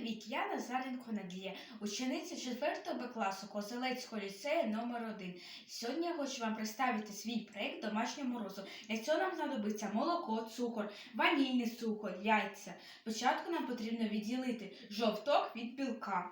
Привіт, Заренко Надія, учениця 4 Б класу Козелецького ліцею номер 1 Сьогодні я хочу вам представити свій проєкт домашнього морозу. Для цього нам знадобиться молоко, цукор, ванільний цукор, яйця. Спочатку нам потрібно відділити жовток від білка.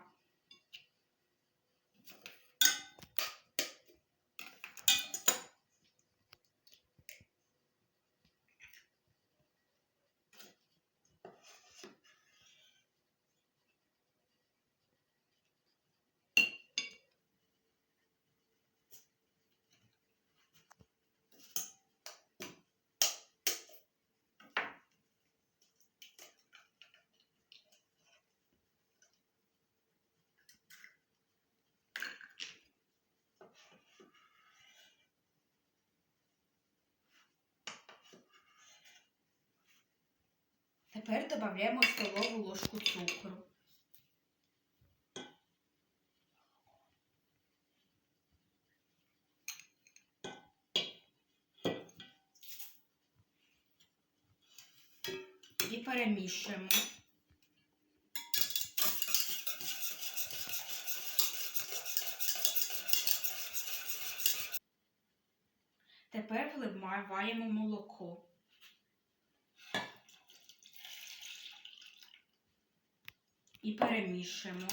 Додаємо столову ложку цукру. І перемішуємо. Тепер вливаємо молоко. І перемішуємо.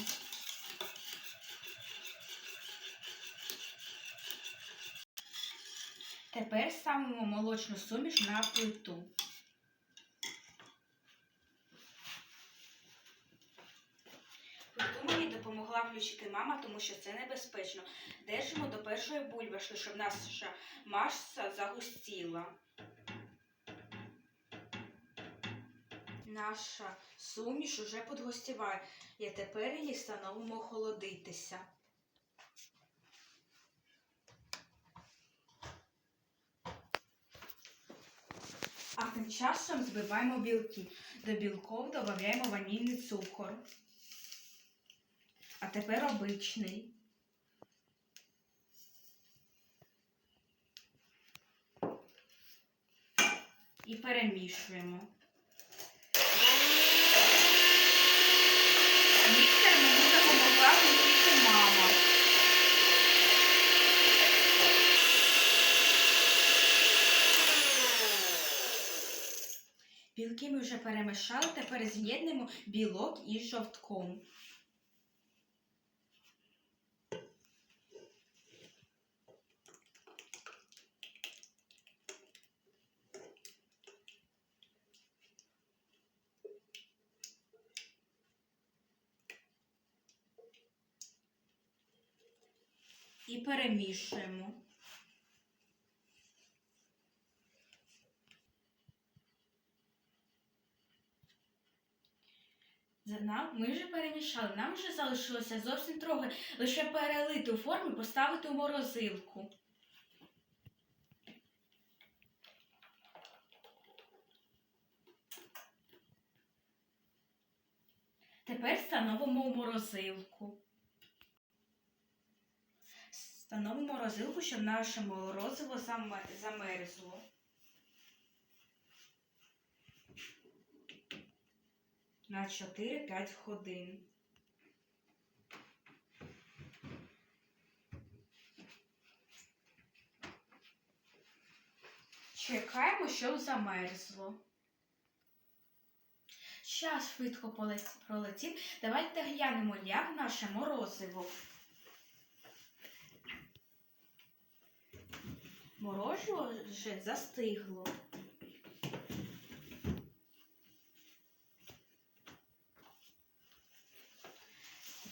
Тепер ставимо молочну суміш на плиту. Плиту мені допомогла включити мама, тому що це небезпечно. Держимо до першої бульбашки, щоб наша маса загустіла. Наша суміш уже підгостіває, і тепер її становимо охолодитися. А тим часом збиваємо білки. До білков додаємо ванільний цукор. А тепер обичний. І перемішуємо. Міксер мені допомогла включити мама. Білки ми вже перемішали, тепер з'єднуємо білок із жовтком. І перемішуємо. Нам ми вже перемішали. Нам вже залишилося зовсім трохи лише перелити у форму і поставити у морозилку. Тепер становимо у морозилку. Становимо морозилку, щоб наше морозиво замерзло. На 4-5 годин. Чекаємо, щоб замерзло. Час швидко пролетів. Давайте глянемо, як наше морозиво. Морозиво вже застигло.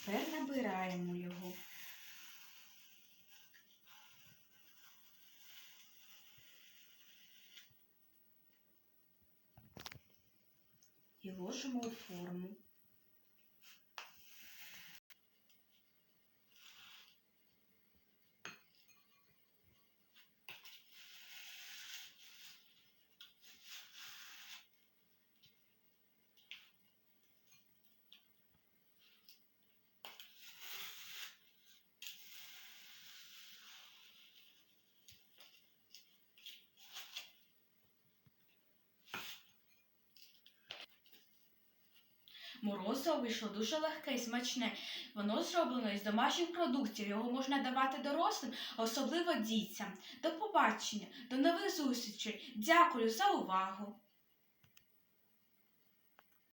Тепер набираємо його. І ложимо у форму. Морозиво вийшло дуже легке і смачне. Воно зроблено із домашніх продуктів. Його можна давати дорослим, особливо дітям. До побачення, до нових зустрічей. Дякую за увагу!